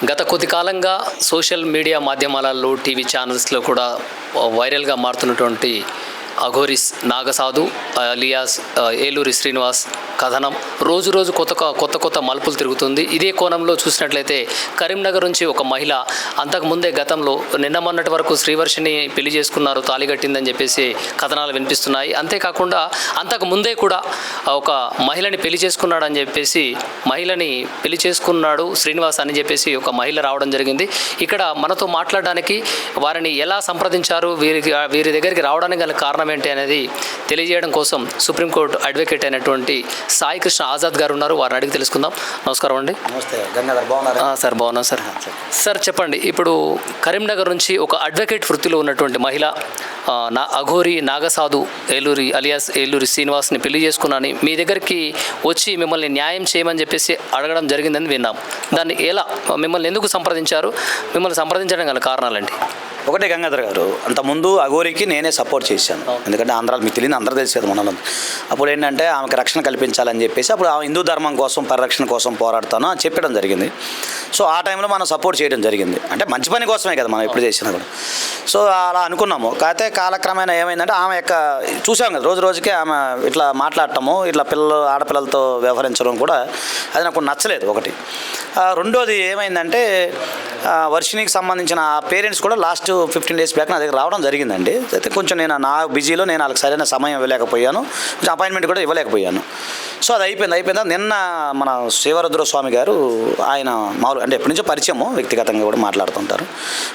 గత కొద్ది కాలంగా సోషల్ మీడియా మాధ్యమాలలో టీవీ ఛానల్స్లో కూడా వైరల్గా మారుతున్నటువంటి అఘోరిస్ నాగసాధు అలియాస్ ఏలూరి శ్రీనివాస్ కథనం. రోజు రోజు కొత్త కొత్త కొత్త మలుపులు తిరుగుతుంది. ఇదే కోణంలో చూసినట్లయితే కరీంనగర్ నుంచి ఒక మహిళ అంతకుముందే గతంలో నిన్న మొన్నటి వరకు శ్రీవర్షిని పెళ్ళి చేసుకున్నారు తాళి కట్టిందని చెప్పేసి కథనాలు వినిపిస్తున్నాయి. అంతేకాకుండా అంతకు ముందే కూడా ఒక మహిళని పెళ్ళి చేసుకున్నాడని చెప్పేసి మహిళని పెళ్ళి చేసుకున్నాడు శ్రీనివాస్ అని చెప్పేసి ఒక మహిళ రావడం జరిగింది. ఇక్కడ మనతో మాట్లాడడానికి వారిని ఎలా సంప్రదించారు వీరి వీరి దగ్గరికి రావడానికి గల కారణం ఏంటి అనేది తెలియజేయడం కోసం సుప్రీంకోర్టు అడ్వకేట్ అయినటువంటి సాయి కృష్ణ ఆజాద్ గారు ఉన్నారు. వారిని అడిగి తెలుసుకుందాం. నమస్కారం అండి. సార్ బాగున్నాం సార్. సార్ చెప్పండి. ఇప్పుడు కరీంనగర్ నుంచి ఒక అడ్వకేట్ వృత్తిలో ఉన్నటువంటి మహిళ నా అఘోరి నాగసాధు ఏలూరి అలియాస్ ఏలూరి శ్రీనివాస్ని పెళ్ళి చేసుకున్నాని మీ దగ్గరికి వచ్చి మిమ్మల్ని న్యాయం చేయమని చెప్పేసి అడగడం జరిగిందని విన్నాం. దాన్ని ఎలా మిమ్మల్ని ఎందుకు సంప్రదించారు? మిమ్మల్ని సంప్రదించడం గల కారణాలండి ఒకటే గంగాధర్ గారు అంతకుముందు అఘోరికి నేనే సపోర్ట్ చేశాను. ఎందుకంటే ఆంధ్రాలో మీకు తెలియదు అందరూ తెలిసేది మనలో అప్పుడు ఏంటంటే ఆమెకు రక్షణ కల్పించాలని చెప్పేసి అప్పుడు ఆమె హిందూ ధర్మం కోసం పరిరక్షణ కోసం పోరాడతాను అని చెప్పడం జరిగింది. సో ఆ టైంలో మనం సపోర్ట్ చేయడం జరిగింది. అంటే మంచి పని కోసమే కదా మనం ఎప్పుడు చేసినా కూడా. సో అలా అనుకున్నాము. కాకపోతే కాలక్రమేణా ఏమైందంటే ఆమె యొక్క చూసాం కదా రోజు రోజుకి ఆమె ఇట్లా మాట్లాడటము ఇట్లా పిల్లలు ఆడపిల్లలతో వ్యవహరించడం కూడా అది నాకు నచ్చలేదు ఒకటి. రెండోది ఏమైందంటే వర్షినికి సంబంధించిన పేరెంట్స్ కూడా లాస్ట్ ఫిఫ్టీన్ డేస్ బ్యాక్ నా దగ్గర రావడం జరిగిందండి. అయితే కొంచెం నేను నా బిజీలో నేను వాళ్ళకి సరైన సమయం ఇవ్వలేకపోయాను. కొంచెం అపాయింట్మెంట్ కూడా ఇవ్వలేకపోయాను. సో అది అయిపోయింది అయిపోయిందా. నిన్న మన శివరుద్ర స్వామి గారు ఆయన మామూలు అంటే ఎప్పటి నుంచో పరిచయము వ్యక్తిగతంగా కూడా మాట్లాడుతుంటారు.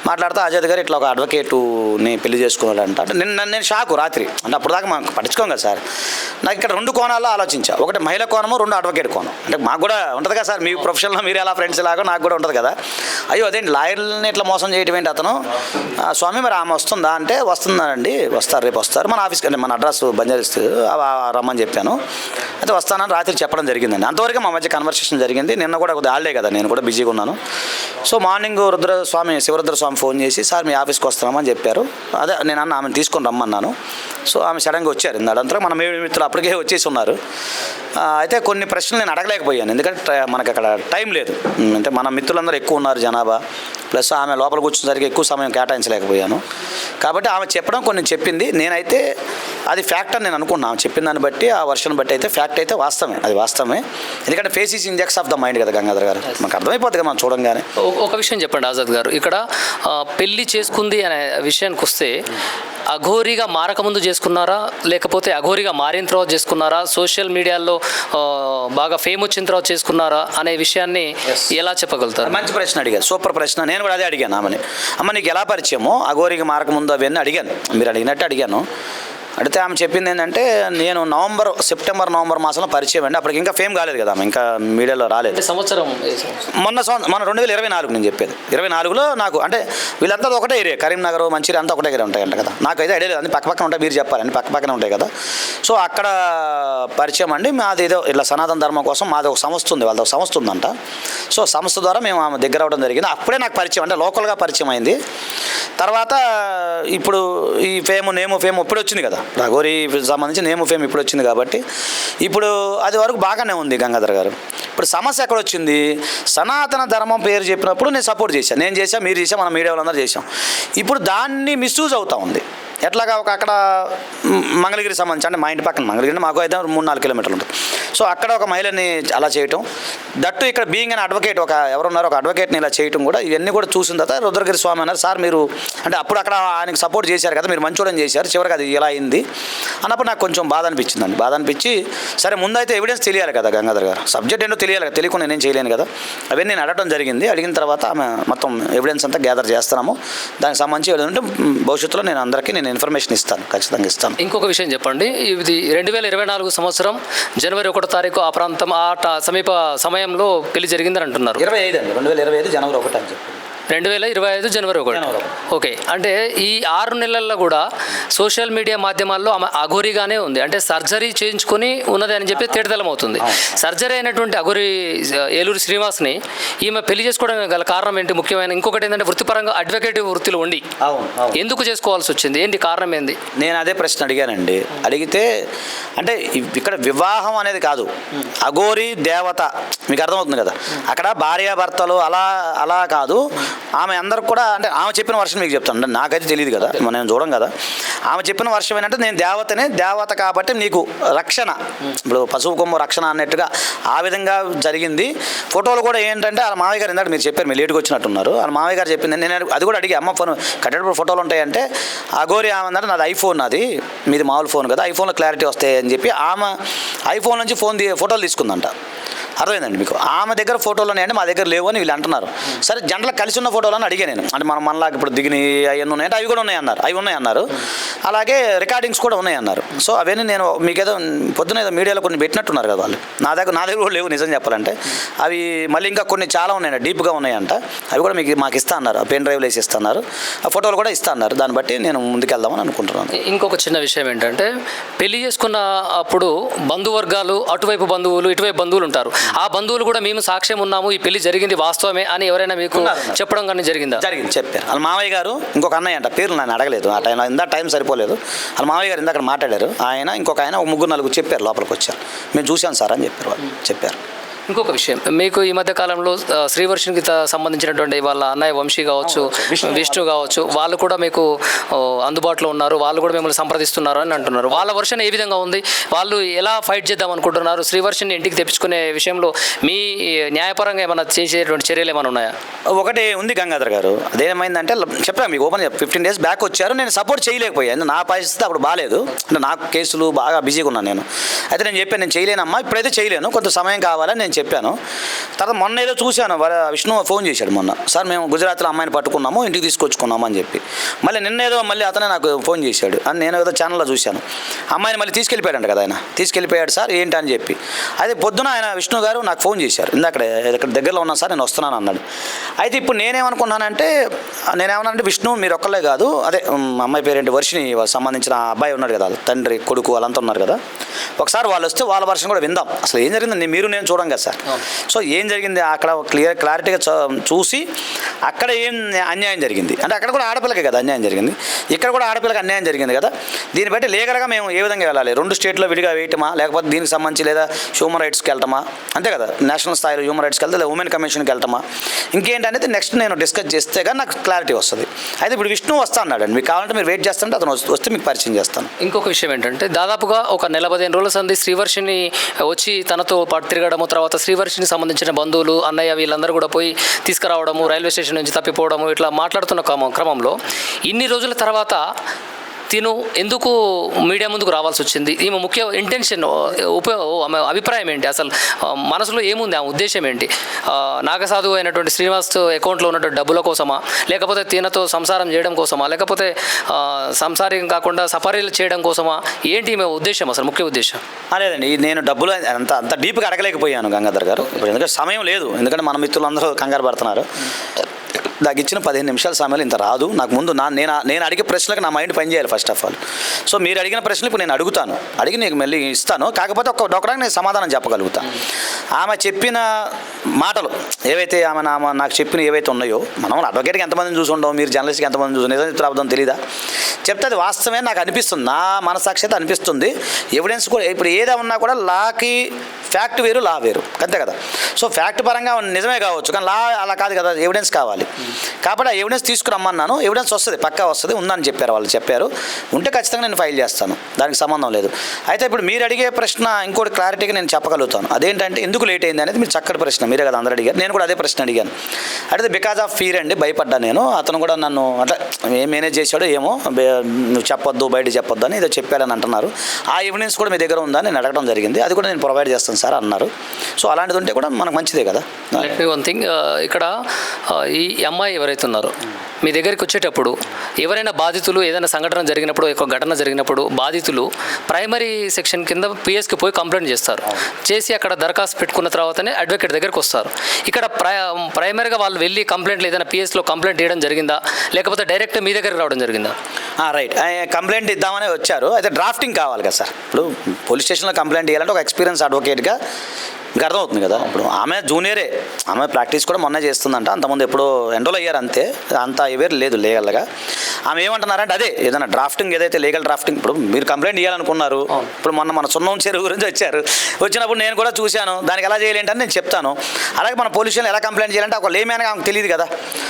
మాట్లాడుతూ అజయ్ గారు ఇట్లా ఒక అడ్వకేటుని పెళ్ళి చేసుకున్నాడంట అంటే నిన్న నేను షాకు రాత్రి. అంటే అప్పుడు దాకా మాకు పట్టించుకోం కదా సార్. నాకు ఇక్కడ రెండు కోణాల్లో ఆలోచించా. ఒకటి మహిళ కోణము రెండు అడ్వకేట్ కోణం. అంటే మాకు కూడా ఉంటుంది కదా సార్. మీ ప్రొఫెషన్లో మీరు ఎలా ఫ్రెండ్స్ లాగా నాకు కూడా ఉంటుంది కదా. అయ్యో అదేంటి లాయర్లని ఇట్లా మోసం చేయటం ఏంటి అతను? స్వామి మరి ఆమె వస్తుందా? అంటే వస్తుందండి వస్తారు రేపు వస్తారు. మన ఆఫీస్కి అంటే మన అడ్రస్ బంజారిస్తూ రమ్మని చెప్పాను. అయితే వస్తానని రాత్రి చెప్పడం జరిగిందండి. అంతవరకు మా మధ్య కన్వర్సేషన్ జరిగింది. నిన్న కూడా కొద్దిగా ఆల్డే కదా నేను కూడా బిజీగా ఉన్నాను. So morning Rudra Swamy Shivarudra Swamy phone చేసి సార్ మీ ఆఫీస్కి వస్తున్నామని చెప్పారు. అదే నేను అన్న ఆమెను తీసుకొని రమ్మన్నాను. సో ఆమె సడన్గా వచ్చారు. ఇందాడంతా మన మేడి మిత్రులు అప్పటికే వచ్చేసి ఉన్నారు. అయితే కొన్ని ప్రశ్నలు నేను అడగలేకపోయాను. ఎందుకంటే ట- మనకు అక్కడ టైం లేదు. అంటే మన మిత్రులందరూ ఎక్కువ ఉన్నారు జనాభా. ప్లస్ ఆమె లోపల కూర్చునేసరికి ఎక్కువ సమయం కేటాయించలేకపోయాను. కాబట్టి ఆమె చెప్పడం కొన్ని చెప్పింది. నేనైతే అది ఫ్యాక్ట్ అని నేను అనుకున్నాను ఆమె చెప్పిన దాన్ని బట్టి ఆ వర్షన్ బట్టి అయితే ఫ్యాక్ట్ అయితే వాస్తవమే. అది వాస్తవమే. ఎందుకంటే face is index of the mind కదా గంగాధర్ గారు. మనకు అర్థమైపోతుంది కదా మనం చూడంగానే. ఒక- విషయం చెప్పండి ఆజాద్ గారు. ఇక్కడ పెళ్ళి చేసుకుంది అనే విషయానికి వస్తే అఘోరిగా మారకముందు చేసుకున్నారా? లేకపోతే అఘోరిగా మారిన తర్వాత చేసుకున్నారా? సోషల్ మీడియాలో బాగా ఫేమ్ వచ్చిన తర్వాత చేసుకున్నారా? అనే విషయాన్ని ఎలా చెప్పగలుగుతారు? మంచి ప్రశ్న అడిగారు. సూపర్ ప్రశ్న. నేను కూడా అదే అడిగాను ఆమెని. అమ్మ నీకు ఎలా పరిచయమో అఘోరికి మారకముందు అవన్నీ అడిగాను. మీరు అడిగినట్టు అడిగాను. అడిగితే ఆమె చెప్పింది ఏంటంటే నేను నవంబర్ సెప్టెంబర్ నవంబర్ మాసంలో పరిచయం అండి. అప్పటికి ఇంకా ఫేమ్ కాలేదు కదా ఆమె ఇంకా మీడియాలో రాలేదు. సంవత్సరం? మొన్న సంవత్సరం? మన రెండు వేల ఇరవై నాలుగు నేను చెప్పేది. ఇరవై నాలుగులో నాకు అంటే వీళ్ళంతా ఒకటే ఏరియా. కరీంనగర్ మంచిర్యాల అంతా ఒకటే ఏరియా ఉంటాయంట కదా. నాకైతే ఐడియా లేదు. అన్ని పక్క పక్కన ఉంటాయి. మీరు చెప్పాలి అన్ని పక్క పక్కనే ఉంటాయి కదా. సో అక్కడ పరిచయం అండి. మాది ఏదో ఇట్లా సనాతన ధర్మం కోసం మాది ఒక సంస్థ ఉంది. వాళ్ళది ఒక సంస్థ ఉందంట. సో సంస్థ ద్వారా మేము ఆమె దగ్గర అవ్వడం జరిగింది. అప్పుడే నాకు పరిచయం అంటే లోకల్గా పరిచయం అయింది. తర్వాత ఇప్పుడు ఈ ఫేమ్ నేము ఫేమ్ ఇప్పుడు వచ్చింది కదా. రఘోరి సంబంధించి నేమ్ ఫేమ్ ఇప్పుడు వచ్చింది కాబట్టి ఇప్పుడు అది వరకు బాగానే ఉంది గంగాధర్ గారు. ఇప్పుడు సమస్య ఎక్కడ వచ్చింది? సనాతన ధర్మం పేరు చెప్పినప్పుడు నేను సపోర్ట్ చేశాను నేను చేశాను మీరు చేశాం మన మీడియా వాళ్ళందరూ చేశాం. ఇప్పుడు దాన్ని మిస్యూజ్ అవుతా ఉంది. ఎట్లాగా ఒక అక్కడ మంగళగిరి సంబంధించి అంటే మా ఇంటి పక్కన మంగళగిరి మాకు అయితే మూడు నాలుగు కిలోమీటర్లు ఉంటుంది. సో అక్కడ ఒక మహిళని అలా చేయటం. దట్టు ఇక్కడ బీయింగ్ అని అడ్వకేట్ ఒక ఎవరున్నారో ఒక అడ్వకేట్ని ఇలా చేయటం కూడా ఇవన్నీ కూడా చూసిన తర్వాత రుద్రగిరి స్వామి అన్నారు సార్ మీరు అంటే అప్పుడు అక్కడ ఆయనకు సపోర్ట్ చేశారు కదా మీరు మంచోడని చేశారు చివరికి అది ఇలా అయింది. అన్నప్పుడు నాకు కొంచెం బాధ అనిపించిందండి. బాధ అనిపించి సరే ముందైతే ఎవిడెన్స్ తెలియాలి కదా గంగాధర్ గారు. సబ్జెక్ట్ ఏంటో తెలియాలి కదా తెలియకుండా నేను చేయలేను కదా. అవన్నీ నేను అడగడం జరిగింది. అడిగిన తర్వాత ఆమె మొత్తం ఎవిడెన్స్ అంతా గ్యాదర్ చేస్తున్నాము. దానికి సంబంధించి ఏదంటే భవిష్యత్తులో నేను అందరికీ నేను ఇన్ఫర్మేషన్ ఇస్తాను ఖచ్చితంగా ఇస్తాను. ఇంకొక విషయం చెప్పండి. ఇది రెండు వేల ఇరవై నాలుగు సంవత్సరం జనవరి ఒకటో తారీఖు ఆ ప్రాంతం ఆ సమీప సమయంలో పెళ్ళి జరిగిందని అంటున్నారు. ఇరవై ఐదు అండి రెండు వేల ఇరవై ఐదు జనవరి ఒకటి అని చెప్పి రెండు వేల ఇరవై ఐదు జనవరి ఒకటి. ఓకే. అంటే ఈ ఆరు నెలల్లో కూడా సోషల్ మీడియా మాధ్యమాల్లో ఆమె అఘోరిగానే ఉంది. అంటే సర్జరీ చేయించుకొని ఉన్నది అని చెప్పి తేటతెల్లం అవుతుంది సర్జరీ అయినటువంటి అఘోరి ఏలూరు శ్రీనివాస్ని ఈమె పెళ్ళి చేసుకోవడం గల కారణం ఏంటి ముఖ్యమైన ఇంకొకటి ఏంటంటే వృత్తిపరంగా అడ్వకేట్ వృత్తిలో ఉండి ఎందుకు చేసుకోవాల్సి వచ్చింది? ఏంటి కారణం ఏంది? నేను అదే ప్రశ్న అడిగానండి. అడిగితే అంటే ఇక్కడ వివాహం అనేది కాదు. అఘోరి దేవత మీకు అర్థమవుతుంది కదా? అక్కడ భార్యాభర్తలు అలా అలా కాదు. ఆమె అందరికి కూడా అంటే ఆమె చెప్పిన వర్షం మీకు చెప్తాను. అంటే నాకైతే తెలియదు కదా మనం చూడం కదా. ఆమె చెప్పిన వర్షం ఏంటంటే నేను దేవతనే దేవత కాబట్టి నీకు రక్షణ. ఇప్పుడు పశువు కొమ్ము రక్షణ అన్నట్టుగా ఆ విధంగా జరిగింది. ఫోటోలు కూడా ఏంటంటే వాళ్ళ మామయ్య గారు ఇందాక మీరు చెప్పారు మీరు లేటుగా వచ్చినట్టున్నారు. వాళ్ళ మామయ్య గారు చెప్పింది నేను అది కూడా అడిగి అమ్మ ఫోన్ కట్టేటప్పుడు ఫోటోలు ఉంటాయంటే అగోరి ఆమె అంటే నాది ఐఫోన్ నాది మీది మామూలు ఫోన్ కదా ఐఫోన్లో క్లారిటీ వస్తాయి అని చెప్పి ఆమె ఐఫోన్ నుంచి ఫోన్ ఫోటోలు తీసుకుందంట. అర్థమైందండి మీకు? ఆమె దగ్గర ఫోటోలు ఉన్నాయండి మా దగ్గర లేవు అని వీళ్ళు అంటున్నారు. సరే జంటలు కలిసి ఉన్న ఫోటోలు అని అడిగా నేను. అంటే మనం మనలాగా ఇప్పుడు దిగిన అవన్నీ ఉన్నాయంటే అవి కూడా ఉన్నాయి అన్నారు అవి ఉన్నాయి అన్నారు అలాగే రికార్డింగ్స్ కూడా ఉన్నాయి అన్నారు సో అవన్నీ నేను మీకు ఏదో పొద్దున ఏదో మీడియాలో కొన్ని పెట్టినట్టున్నారు కదా వాళ్ళు. నా దగ్గర నా దగ్గర కూడా లేవు నిజం చెప్పాలంటే. అవి మళ్ళీ ఇంకా కొన్ని చాలా ఉన్నాయండి డీప్గా ఉన్నాయంట. అవి కూడా మీకు మాకు ఇస్తా అన్నారు. ఆ పెన్ డ్రైవ్లు వేసి ఇస్తున్నారు ఆ ఫోటోలు కూడా ఇస్తా అన్నారు. దాన్ని బట్టి నేను ముందుకెళ్దామని అనుకుంటున్నాను. ఇంకొక చిన్న విషయం ఏంటంటే పెళ్ళి చేసుకున్న అప్పుడు బంధువర్గాలు అటువైపు బంధువులు ఇటువైపు బంధువులు ఉంటారు. ఆ బంధువులు కూడా మేము సాక్ష్యం ఉన్నాము ఈ పెళ్ళి జరిగింది వాస్తవమే అని ఎవరైనా మీకు. చెప్పడం కానీ జరిగిందా? జరిగింది చెప్పారు. వాళ్ళ మామయ్య గారు ఇంకొక అన్నయ్య అంట పేర్లు నన్ను అడగలేదు. ఆ టైం ఇందా టైం సరిపోలేదు. వాళ్ళ మామయ్య గారు ఇందాక మాట్లాడారు. ఆయన ఇంకొక ఆయన ఒక ముగ్గురు నలుగురు చెప్పారు లోపలికి వచ్చారు. మేము చూశాను సార్ అని చెప్పారు వాళ్ళు చెప్పారు. ఇంకొక విషయం. మీకు ఈ మధ్య కాలంలో శ్రీవర్షన్కి సంబంధించినటువంటి వాళ్ళ అన్నయ్య వంశీ కావచ్చు విష్ణు కావచ్చు వాళ్ళు కూడా మీకు అందుబాటులో ఉన్నారు. వాళ్ళు కూడా మిమ్మల్ని సంప్రదిస్తున్నారు అని అంటున్నారు. వాళ్ళ వర్షన్ ఏ విధంగా ఉంది? వాళ్ళు ఎలా ఫైట్ చేద్దాం అనుకుంటున్నారు? శ్రీవర్షన్ ఇంటికి తెప్పించుకునే విషయంలో మీ న్యాయపరంగా ఏమైనా చేసేటువంటి చర్యలు ఏమైనా ఉన్నాయా? ఒకటి ఉంది గంగాధర్ గారు. అదేమైందంటే చెప్పాను మీకు ఓపెన్ ఫిఫ్టీన్ డేస్ బ్యాక్ వచ్చారు. నేను సపోర్ట్ చేయలేకపోయాను. నా పరిస్థితి అప్పుడు బాగాలేదు. అంటే నాకు కేసులు బాగా బిజీగా ఉన్నాను నేను. అయితే నేను చెప్పాను నేను చేయలేనమ్మా. ఇప్పుడైతే చేయలేను. కొంత సమయం కావాలని నేను చెప్పాను. తర్వాత మొన్న ఏదో చూశాను విష్ణు ఫోన్ చేశాడు మొన్న. సార్ మేము గుజరాత్లో అమ్మాయిని పట్టుకున్నాము ఇంటికి తీసుకొచ్చుకున్నాము అని చెప్పి. మళ్ళీ నిన్న ఏదో మళ్ళీ అతనే నాకు ఫోన్ చేశాడు. అని నేను ఏదో ఛానల్లో చూశాను. అమ్మాయిని మళ్ళీ తీసుకెళ్ళిపోయాడంట కదా ఆయన. తీసుకెళ్ళిపోయాడు సార్ ఏంటి అని చెప్పి. అదే పొద్దున ఆయన విష్ణు గారు నాకు ఫోన్ చేశారు. ఇందాక ఇక్కడ దగ్గరలో ఉన్నాను సార్ నేను వస్తున్నాను అన్నాడు. అయితే ఇప్పుడు నేనేమనుకున్నానంటే నేనేమన్నానంటే విష్ణు మీరు ఒక్కలే కాదు అదే అమ్మాయి పేరేంటి వర్షిని సంబంధించిన అబ్బాయి ఉన్నాడు కదా తండ్రి కొడుకు వాళ్ళంతా ఉన్నారు కదా ఒకసారి వాళ్ళు వస్తే వాళ్ళ వర్షం కూడా విందాం. అసలు ఏం జరిగింది మీరు నేను చూడం కదా సార్ సో ఏం జరిగింది? అక్కడ క్లియర్ క్లారిటీగా చూసి అక్కడ ఏం అన్యాయం జరిగింది? అంటే అక్కడ కూడా ఆడపిల్లకే కదా అన్యాయం జరిగింది. ఇక్కడ కూడా ఆడపిల్లకి అన్యాయం జరిగింది కదా. దీన్ని బట్టి లీగల్గా మేము ఏ విధంగా వెళ్ళాలి? రెండు స్టేట్లో విడిగా వేయటమా? లేకపోతే దీనికి సంబంధించి లేదా హ్యూమన్ రైట్స్కి వెళ్తామా? అంతే కదా. నేషనల్ స్థాయిలో హ్యూమన్ రైట్స్కి వెళ్తే లేదా ఉమెన్ కమిషన్కి వెళ్తామా? ఇంకేంటనేది నెక్స్ట్ నేను డిస్కస్ చేస్తే కానీ నాకు క్లారిటీ వస్తుంది. అయితే ఇప్పుడు విష్ణు వస్తా అన్నాడు మీకు కావాలంటే మీరు వెయిట్ చేస్తుంటే అతను వస్తే- వస్తే మీకు పరిచయం చేస్తాను. ఇంకొక విషయం ఏంటంటే దాదాపుగా ఒక నెల పదిహేను రోజుల సంది శ్రీవర్షిని వచ్చి తనతో పాటు తిరగడము తర్వాత శ్రీవర్షిని సంబంధించిన బంధువులు అన్నయ్య వీళ్ళందరూ కూడా పోయి తీసుకురావడము రైల్వే స్టేషన్ నుంచి తప్పిపోవడము ఇట్లా మాట్లాడుతున్న క్రమం క్రమంలో ఇన్ని రోజుల తర్వాత తిను ఎందుకు మీడియా ముందుకు రావాల్సి వచ్చింది? ఈమె ముఖ్య ఇంటెన్షన్ ఉప ఆమె అభిప్రాయం ఏంటి? అసలు మనసులో ఏముంది? ఆమె ఉద్దేశం ఏంటి? నాగసాధు అయినటువంటి శ్రీనివాస్ అకౌంట్లో ఉన్నటువంటి డబ్బుల కోసమా? లేకపోతే తినతో సంసారం చేయడం కోసమా? లేకపోతే సంసారం కాకుండా సఫారీలు చేయడం కోసమా? ఏంటి ఈమె ఉద్దేశం అసలు ముఖ్య ఉద్దేశం? ఆ, లేదండి. నేను డబ్బులు అంత అంత డీప్గా అడగలేకపోయాను గంగాధర్ గారు. ఎందుకంటే సమయం లేదు. ఎందుకంటే మన మిత్రులందరూ కంగారు పడుతున్నారు. నాకు ఇచ్చిన పదిహేను నిమిషాల సమయంలో ఇంత రాదు. నాకు ముందు నా నేను నేను అడిగే ప్రశ్నలకు నా మైండ్ పనిచేయాలి ఫస్ట్ ఆఫ్ ఆల్ సో మీరు అడిగిన ప్రశ్నలు ఇప్పుడు నేను అడుగుతాను. అడిగి నీకు మళ్ళీ ఇస్తాను. కాకపోతే ఒక ఒకడానికి నేను సమాధానం చెప్పగలుగుతాను ఆమె చెప్పిన మాటలు ఏవైతే ఆమె నా నాకు చెప్పిన ఏవైతే ఉన్నాయో మనం అడ్వకేట్కి ఎంతమందిని చూసి ఉండవు మీరు జర్నలిస్ట్కి ఎంతమంది చూసి నిజం చెప్తారు తెలీదా? చెప్తే అది వాస్తవమే నాకు అనిపిస్తుంది. నా మనసాక్షిత అనిపిస్తుంది. ఎవిడెన్స్ కూడా ఇప్పుడు ఏదో ఉన్నా కూడా లాకి ఫ్యాక్ట్ వేరు లా వేరు. అంతే కదా? సో ఫ్యాక్ట్ పరంగా నిజమే కావచ్చు కానీ లా అలా కాదు కదా ఎవిడెన్స్ కావాలి. కాబట్టి ఆ ఎవిడెన్స్ తీసుకురమ్మన్నాను. ఎవిడెన్స్ వస్తుంది పక్కా వస్తుంది ఉందని చెప్పారు వాళ్ళు చెప్పారు. ఉంటే ఖచ్చితంగా నేను ఫైల్ చేస్తాను దానికి సంబంధం లేదు. అయితే ఇప్పుడు మీరు అడిగే ప్రశ్న ఇంకోటి క్లారిటీగా నేను చెప్పగలుగుతాను. అదేంటంటే ఎందుకు లేట్ అయింది అనేది మీరు చక్కటి ప్రశ్న మీరే కదా అందరూ అడిగారు. నేను కూడా అదే ప్రశ్న అడిగాను. అయితే బికాజ్ ఆఫ్ ఫీర్ అండి భయపడ్డా నేను. అతను కూడా నన్ను అట్లా ఏం మేనేజ్ చేశాడో ఏమో నువ్వు చెప్పొద్దు బయట చెప్పొద్దు అని ఏదో చెప్పారని అంటున్నారు. ఆ ఎవిడెన్స్ కూడా మీ దగ్గర ఉందా నేను అడగడం జరిగింది. అది కూడా నేను ప్రొవైడ్ చేస్తాను సార్ అన్నారు. సో అలాంటిది ఉంటే కూడా మనకు మంచిదే కదా. వన్ థింగ్ uh, ఇక్కడ uh, ఈ అమ్మాయి ఎవరైతే ఉన్నారో మీ దగ్గరికి వచ్చేటప్పుడు ఎవరైనా బాధితులు ఏదైనా సంఘటన జరిగినప్పుడు ఒక ఘటన జరిగినప్పుడు బాధితులు ప్రైమరీ సెక్షన్ కింద పిఎస్కి పోయి కంప్లైంట్ చేస్తారు. చేసి అక్కడ దరఖాస్తు పెట్టుకున్న తర్వాతనే అడ్వకేట్ దగ్గరికి వస్తారు. ఇక్కడ ప్రై ప్రైమరీగా వాళ్ళు వెళ్ళి కంప్లైంట్లు ఏదైనా పిఎస్లో కంప్లైంట్ చేయడం జరిగిందా? లేకపోతే డైరెక్ట్ మీ దగ్గరికి రావడం జరిగిందా? రైట్ కంప్లైంట్ ఇద్దామని వచ్చారు. అయితే డ్రాఫ్టింగ్ కావాలి కదా సార్. ఇప్పుడు పోలీస్ స్టేషన్లో కంప్లైంట్ ఇవ్వాలంటే ఒక ఎక్స్పీరియన్స్ అడ్వకేట్గా మీకు అర్థమవుతుంది కదా. ఇప్పుడు ఆమె జూనియరే ఆమె ప్రాక్టీస్ కూడా మొన్న చేస్తుందంట. అంతకుముందు ఎప్పుడో ఎండోల్ అయ్యారు అంతే. అంత ఇవేర్ లేదు లేగలగా ఆమె ఏమంటున్నారంటే అదే ఏదైనా డ్రాఫ్టింగ్ ఏదైతే లీగల్ డ్రాఫ్టింగ్ ఇప్పుడు మీరు కంప్లైంట్ ఇవ్వాలనుకున్నారు ఇప్పుడు మొన్న మన సున్నం చెరువు గురించి వచ్చారు. వచ్చినప్పుడు నేను కూడా చూశాను. దానికి ఎలా చేయాలి అంటే నేను చెప్తాను. అలాగే మన పోలీస్ స్టేషన్ ఎలా కంప్లైంట్ చేయాలంటే ఒక లేమేనగా ఆమెకు తెలియదు కదా.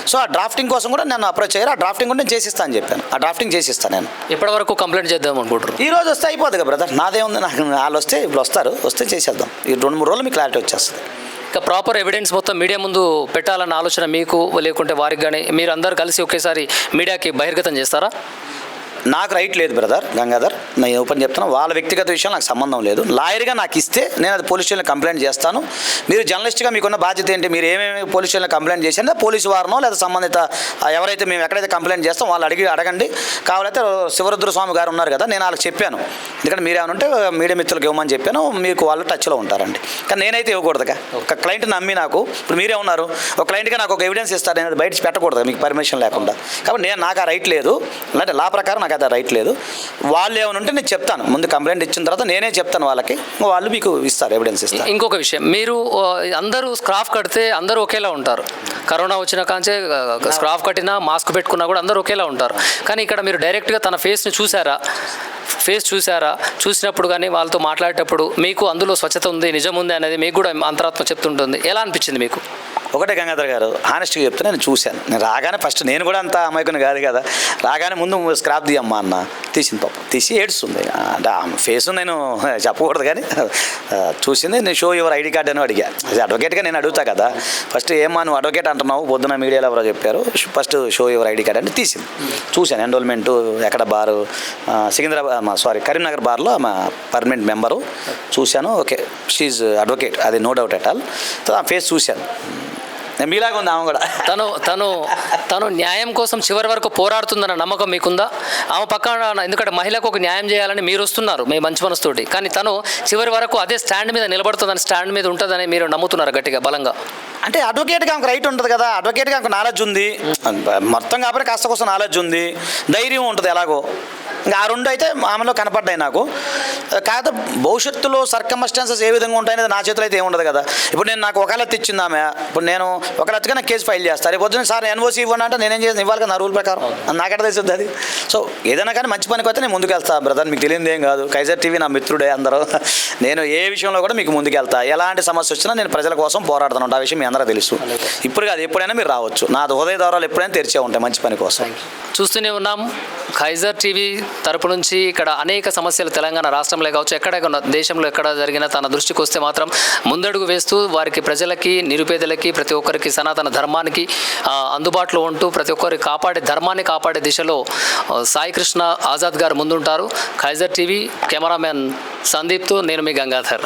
సో ఆ డ్రాఫ్టింగ్ కోసం కూడా నన్ను అప్రోచ్ అయ్యారు. ఆ డ్రాఫ్టింగ్ కూడా నేను చేసిస్తాను అని చెప్పాను. ఆ డ్రాఫ్టింగ్ చేసిస్తాను నేను. ఎప్పటి వరకు కంప్లైంట్ చేద్దాం అనుకుంటారు ఈ రోజు వస్తే అయిపోతుంది కదా బ్రదర్ నాదే ఉంది నాకు వాళ్ళు వస్తే ఇప్పుడు వస్తారు. వస్తే చేసేద్దాం. ఈ రెండు మూడు రోజులు మీకు క్లారిటీ వచ్చేస్తుంది. ఇక ప్రాపర్ ఎవిడెన్స్ మొత్తం మీడియా ముందు పెట్టాలన్న ఆలోచన మీకు లేకుంటే వారికి కానీ మీరు అందరు కలిసి ఒకేసారి మీడియాకి బహిర్గతం చేస్తారా? నాకు రైట్ లేదు బ్రదర్ గంగాధర్. నేను ఓపెన్ చెప్తాను వాళ్ళ వ్యక్తిగత విషయం నాకు సంబంధం లేదు. లాయర్గా నాకు ఇస్తే నేను అది పోలీస్ స్టేషన్లో కంప్లైంట్ చేస్తాను. మీరు జర్నలిస్ట్గా మీకున్న బాధ్యత ఏంటి? మీరు ఏమేమి పోలీస్ స్టేషన్లో కంప్లైంట్ చేశారో పోలీసు వారినో లేదా సంబంధిత ఎవరైతే మేము ఎక్కడైతే కంప్లైంట్ చేస్తాం వాళ్ళు అడిగి అడగండి. కావాలైతే శివరుద్ర స్వామి గారు ఉన్నారు కదా నేను వాళ్ళకి చెప్పాను. ఎందుకంటే మీరు ఏమనుంటే మీడియా మిత్రులకు ఇవ్వమని చెప్పాను. మీకు వాళ్ళు టచ్లో ఉంటారండి. కానీ నేనైతే ఇవ్వకూడదుగా. ఒక క్లయింట్ నమ్మి నాకు ఇప్పుడు మీరే ఉన్నారు. ఒక క్లయింట్గా నాకు ఒక ఎవిడెన్స్ ఇస్తారు. నేను బయట పెట్టకూడదు మీకు పర్మిషన్ లేకుండా. కాబట్టి నేను నాకు ఆ రైట్ లేదు. అంటే లా ప్రకారం నాకు నాకైతే రైట్ లేదు. వాళ్ళు ఏమైనా ఉంటే నేను చెప్తాను. ముందు కంప్లైంట్ ఇచ్చిన తర్వాత నేనే చెప్తాను వాళ్ళకి. వాళ్ళు మీకు ఇస్తారు ఎవిడెన్స్ ఇస్తారు. ఇంకొక విషయం. మీరు అందరూ స్క్రాఫ్ కడితే అందరూ ఒకేలా ఉంటారు. కరోనా వచ్చిన కాంచే స్క్రాఫ్ కట్టినా మాస్క్ పెట్టుకున్నా కూడా అందరూ ఒకేలా ఉంటారు. కానీ ఇక్కడ మీరు డైరెక్ట్గా తన ఫేస్ని చూసారా? ఫేస్ చూసారా? చూసినప్పుడు కానీ వాళ్ళతో మాట్లాడేటప్పుడు మీకు అందులో స్వచ్ఛత ఉంది నిజం ఉంది అనేది మీకు కూడా అంతరాత్మ చెప్తుంటుంది. ఎలా అనిపించింది మీకు? ఒకటే గంగాధర్ గారు హానెస్ట్గా చెప్తే నేను చూశాను. నేను రాగానే ఫస్ట్ నేను కూడా అంత అమాయకుని కాదు కదా. రాగానే ముందు స్క్రాప్ తీయమ్మా అన్న తీసింది పాప. తీసి ఏడుస్తుంది. అంటే ఆమె ఫేస్ నేను చెప్పకూడదు కానీ చూసింది. నేను షో యువర్ ఐడి కార్డ్ అని అడిగా. అది అడ్వకేట్గా నేను అడుగుతా కదా. ఫస్ట్ ఏమా నువ్వు అడ్వకేట్ అంటున్నావు? పొద్దున మీడియాలో ఎవరో చెప్పారు. First show your ID card అంటే తీసింది. చూశాను. ఎన్రోల్మెంట్ ఎక్కడ బారు? సికింద్రాబాద్ సారీ కరీంనగర్ బార్లో మా పర్మనెంట్ మెంబరు చూశాను. ఓకే షీజ్ అడ్వకేట్ అది నో డౌట్ ఎట్ ఆల్ ఆ ఫేస్ చూశాను. మీలాగా ఉంది? ఆమె కూడా. తను తను తను న్యాయం కోసం చివరి వరకు పోరాడుతుందన్న నమ్మకం మీకుందా? ఆమె పక్కన ఎందుకంటే మహిళకు ఒక న్యాయం చేయాలని మీరు వస్తున్నారు మీ మంచి మనసుతోటి. కానీ తను చివరి వరకు అదే స్టాండ్ మీద నిలబడుతుందని స్టాండ్ మీద ఉంటుందని మీరు నమ్ముతున్నారు గట్టిగా బలంగా. అంటే అడ్వకేట్గా ఆమెకు రైట్ ఉంటుంది కదా అడ్వకేట్గా ఆమెకు నాలెడ్జ్ ఉంది. మొత్తం కాబట్టి కాస్త కోసం నాలెడ్జ్ ఉంది. ధైర్యం ఉంటుంది ఎలాగో. ఇంకా ఆ రెండు అయితే ఆమెలో కనపడ్డాయి నాకు. కాకపోతే భవిష్యత్తులో సర్కమస్టాన్సెస్ ఏ విధంగా ఉంటాయనేది నా చేతిలో అయితే ఏముండదు కదా. ఇప్పుడు నేను నాకు ఒక లెత్త ఇచ్చింది ఆమె ఇప్పుడు నేను ఒక లెత్తగా కేసు ఫైల్ చేస్తారు రేపు పొద్దున సార్ ఎన్ఓసీ ఇవ్వండి అంటే నేనేం చేసి ఇవ్వాలి కదా నా రూల్ ప్రకారం? నాకెట తెలిసింది అది. సో ఏదైనా కానీ మంచి పనికి వస్తే నేను ముందుకు వెళ్తా బ్రదర్ మీకు తెలియదు ఏం కాదు. కైజర్ టీవీ నా మిత్రుడే అందరూ. నేను ఏ విషయంలో కూడా మీకు ముందుకు వెళ్తా ఎలాంటి సమస్య వచ్చినా నేను ప్రజల కోసం పోరాడుతాను. ఆ విషయం మీ అందరూ తెలుసు. ఇప్పుడు కాదు ఎప్పుడైనా మీరు రావచ్చు. నా హృదయ ద్వారాలు ఎప్పుడైనా తెరిచే ఉంటాయి మంచి పని కోసం. చూస్తూనే ఉన్నాం. ఖైజర్ టీవీ తరపు నుంచి ఇక్కడ అనేక సమస్యలు తెలంగాణ రాష్ట్రంలో కావచ్చు ఎక్కడ దేశంలో ఎక్కడ జరిగినా తన దృష్టికి వస్తే మాత్రం ముందడుగు వేస్తూ వారికి ప్రజలకి నిరుపేదలకి ప్రతి ఒక్కరికి సనాతన ధర్మానికి అందుబాటులో ఉంటూ ప్రతి ఒక్కరి కాపాడే ధర్మాన్ని కాపాడే దిశలో సాయికృష్ణ ఆజాద్ గారు ముందుంటారు. ఖైజర్ టీవీ కెమెరామెన్ సందీప్తో నేను మీ గంగాధర్.